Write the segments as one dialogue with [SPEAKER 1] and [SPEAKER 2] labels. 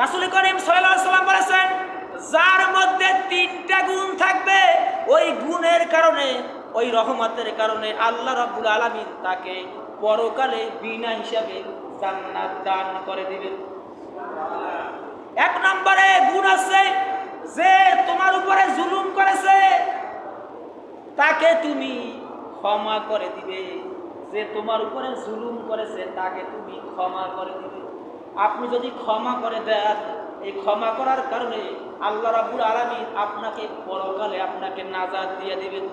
[SPEAKER 1] রাসুল করিম সাল্লাম বলেছেন, যার মধ্যে তিনটা গুণ থাকবে, ওই গুণের কারণে, ওই রহমতের কারণে আল্লাহ রাব্বুল আলামিন তাকে পরকালে বিনা হিসাবে জান্নাত দান করে দিবেন। এক নম্বরে গুণ আছে, যে তোমার উপরে জুলুম করেছে, তাকে তুমি ক্ষমা করে দিবে। যে তোমার উপরে জুলুম করেছে, তাকে তুমি ক্ষমা করে দিবে। আপনি যদি ক্ষমা করে দেন, এই ক্ষমা করার কারণে আল্লাহ রাবুল আলমী আপনাকে পরকালে আপনাকে নাজাদ দিয়ে দিবেন।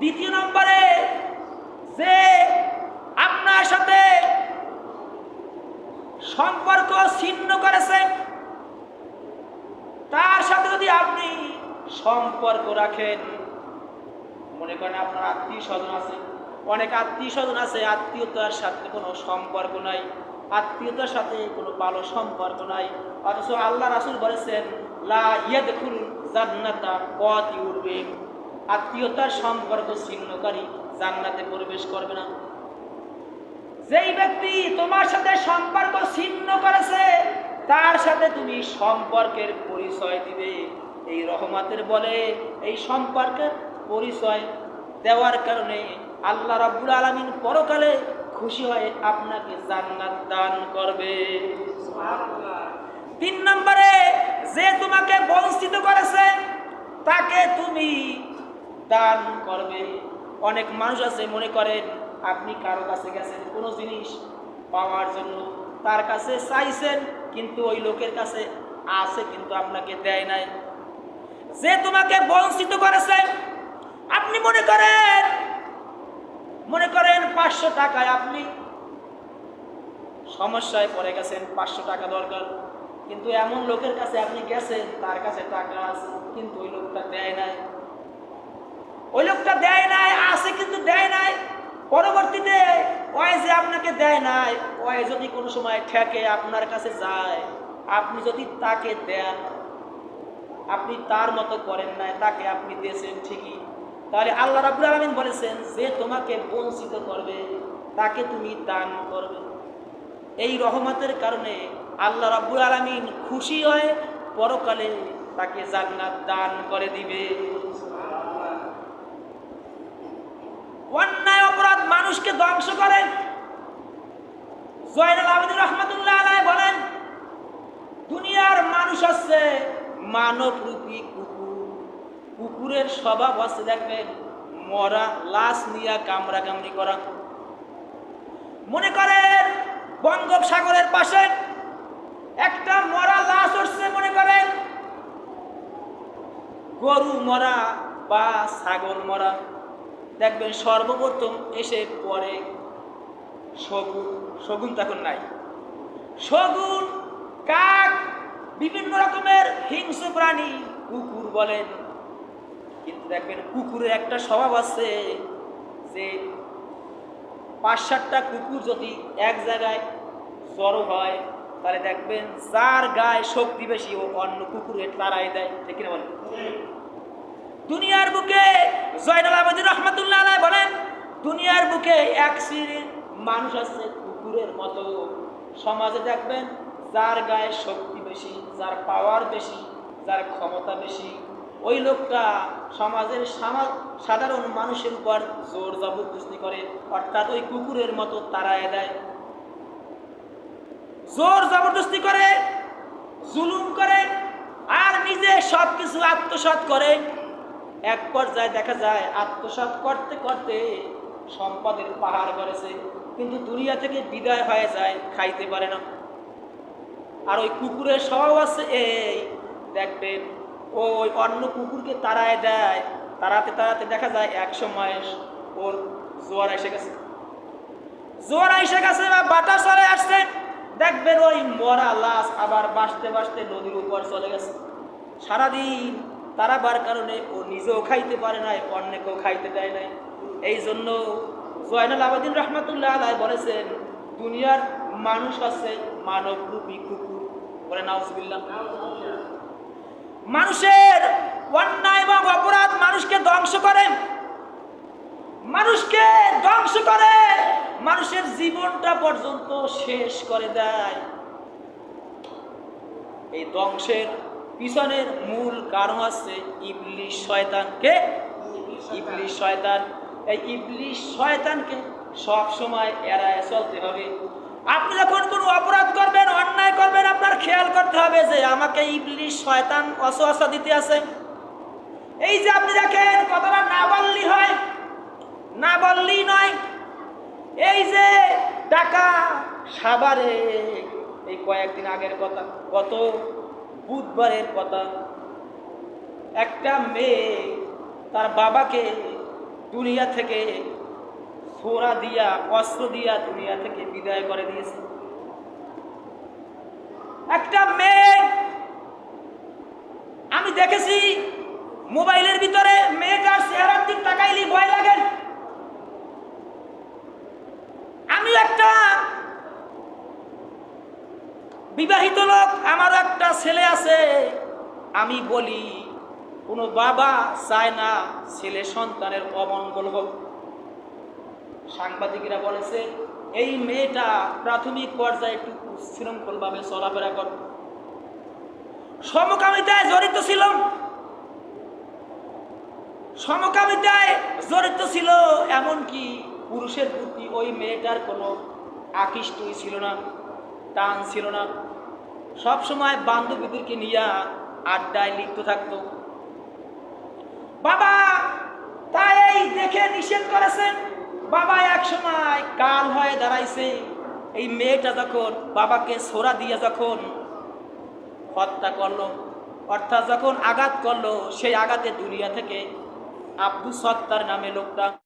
[SPEAKER 1] দ্বিতীয় নম্বরে, যে আপনার সাথে সম্পর্ক ছিন্ন করেছে, তার সাথে যদি আপনি সম্পর্ক রাখেন, মনে করেন আপনার আত্মীয় স্বজন আছে অনেক আত্মীয় স্বজন আছে, আত্মীয়তার সাথে কোনো সম্পর্ক নাই, আত্মীয়তার সাথে কোনো ভালো সম্পর্ক নাই, অথচ আল্লাহ রাসুল বলেছেন, লা ইয়াদখুল জান্নাতা কত উড়বে। আত্মীয়তার সম্পর্ক ছিন্নকারী জান্নাতে প্রবেশ করবে না। যেই ব্যক্তি তোমার সাথে সম্পর্ক ছিন্ন করেছে, তার সাথে তুমি সম্পর্কের পরিচয় দিবে। এই রহমাতের বলে এই সম্পর্কের পরিচয় দেওয়ার কারণে আল্লাহ রাব্বুল আলামিন পরকালে খুশি হয়ে আপনাকে জান্নাত দান করবে। তিন নম্বরে, যে তোমাকে বঞ্চিত করেছে, তাকে তুমি দান করবে। অনেক মানুষ আছে, মনে করেন, আপনি কারও কাছে গেছেন, কোনো জিনিস পাওয়ার জন্য, তার কাছে চাইছেন, কিন্তু ওই লোকের কাছে আছে, কিন্তু আপনাকে দেয় নাই। যে তোমাকে বঞ্চিত করেছে, আপনি মনে করেন মনে করেন পাঁচশো টাকায় আপনি সমস্যায় পড়ে গেছেন, পাঁচশো টাকা দরকার। কিন্তু এমন লোকের কাছে আপনি গেছেন, তার কাছে টাকা আছে, কিন্তু ওই লোকটা দেয় নাই। ওই লোকটা দেয় নাই, আছে কিন্তু দেয় নাই। পরবর্তীতে ওই যে আপনাকে দেয় নাই, ওই যদি কোনো সময় ঠেকে আপনার কাছে যায়, আপনি যদি তাকে দেন, আপনি তার মতো করেন নাই, তাকে আপনি দিয়েছেন ঠিকই। তাহলে আল্লাহ রাবুল আলমিন বলেছেন, যে তোমাকে বঞ্চিত করবে, তাকে তুমি দান করবে। এই রহমতের কারণে আল্লাহ রাব্বুল আলমিন খুশি হয়ে পরকালে তাকে জান্নাত দান করে দিবে। অন্যায় অপরাধ মানুষকে ধ্বংস করে। জয়নাল আবেদিন রহমতুল্লাহ আলাই বলেন, দুনিয়ার মানুষ আছে মানব রূপী কুকুর। কুকুরের স্বভাব আছে দেখবেন মরা, লাশ নিয়ে কামড়া কামড়ি করা। মনে করেন বঙ্গোপসাগরের পাশে একটা মরা লাশ উঠছে, মনে করেন? গরু মরা বা ছাগল মরা। দেখবেন সর্বপ্রথম এসে পরে শগুন। শগুন তখন নাই। শগুন, কাক, বিভিন্ন রকমের হিংস্র প্রাণী কুকুর বলেন। দেখবেন কুকুরের একটা স্বভাব আছে যে পাঁচ সাতটা কুকুর যদি এক জায়গায় জড়ো হয়, তাহলে দেখবেন যার গায়ে শক্তি বেশি ও অন্য কুকুরে তারাই দেয়। ঠিক কিনা বলেন? দুনিয়ার বুকে জয়নাল রহমতুল্লাহ আলাই বলেন, দুনিয়ার বুকে এক শ্রেণির মানুষ আছে কুকুরের মতো। সমাজে দেখবেন যার গায়ে শক্তি বেশি, যার পাওয়ার বেশি, যার ক্ষমতা বেশি ওই লোকটা সমাজের সামা- সাধারণ মানুষের উপর জোর জবরদস্তি করে, অর্থাৎ ওই কুকুরের মতো তারায় দেয়। জোর জবরদস্তি করে, জুলুম করে, আর নিজে সব কিছু আত্মসাৎ করে। এক পর্যায়ে দেখা যায়, আত্মসাৎ করতে করতে সম্পদের পাহাড় করেছে কিন্তু দুনিয়া থেকে বিদায় হয়ে যায়, খাইতে পারে না। আর ওই কুকুরের স্বভাব আছে এই, দেখবেন ওই অন্য কুকুরকে তাড়ায় দেয়। তাড়াতে তাড়াতে দেখা যায় এক সময় ওর জোয়ার এসে গেছে। জোয়ার এসে গেছে বা বাতাস চলে আসছে। দেখবেন ওই মরা লাশ আবার বাঁচতে বাঁচতে নদীর উপর চলে গেছে। সারাদিন তারাবার কারণে ও নিজেও খাইতে পারে নাই, অন্যকেও খাইতে দেয় নাই। এই জন্য জয়নাল আবাদিন রহমতুল্লাহ আলাই বলেছেন, দুনিয়ার মানুষ আছে মানব রূপী কুকুর। বলে নাউজবিল্লাহ। মানুষের অন্যায় এবং অপরাধ মানুষকে ধ্বংস করে। মানুষকে ধ্বংস করে। মানুষের জীবনটা পর্যন্ত শেষ করে দেয়। এই ধ্বংসের পিছনের মূল কারণ হচ্ছে ইবলিশ শয়তানকে। ইবলিশ শয়তান, এই ইবলিশ শয়তানকে সব সময় এড়ায় চলতে হবে। আপনি যখন কোনো অপরাধ করবেন, অন্যায় করবেন, আপনার খেয়াল করতে হবে যে আমাকে ইবলিশ শয়তান অসহসা দিতে আছে। এই যে আপনি দেখেন, কথাটা না বললেই হয়, না বললেই নয়। এই যে টাকা সাবারে এই কয়েকদিন আগের কথা, গত বুধবারের কথা, একটা মেয়ে তার বাবাকে দুনিয়া থেকে ছোড়া দিয়া, অস্ত্র দিয়া দুনিয়া থেকে বিদায় করে দিয়েছে। একটা মেয়ে, আমি দেখেছি, মোবাইলের ভিতরে মেয়েটার চেহারার দিক তাকাইলি ভয় লাগে। আমি একটা বিবাহিত লোক আমার একটা ছেলে আছে। আমি বলি, কোনো বাবা চায় না ছেলে সন্তানের অমঙ্গল হোক। সাংবাদিকরা বলেছে, এই মেয়েটা প্রাথমিক পর্যায়ে একটু উচ্ছৃঙ্খলভাবে চলাফেরা কর। সমকামিতায় জড়িত ছিল। সমকামিতায় জড়িত ছিল এমনকি পুরুষের প্রতি ওই মেয়েটার কোনো আকৃষ্টই ছিল না, টান ছিল না। সব সময় বান্ধবীদেরকে নিয়ে আড্ডায় লিপ্ত থাকতো। বাবা, তাই দেখে নিষেধ করেছেন? বাবা এক সময় কাল হয়ে দাঁড়াইছে। এই মেয়েটা যখন বাবাকে সোরা দিয়ে যখন হত্যা করল, অর্থাৎ যখন আঘাত করল, সেই আঘাতে দুনিয়া থেকে আব্দুল সত্তার নামে লোকটা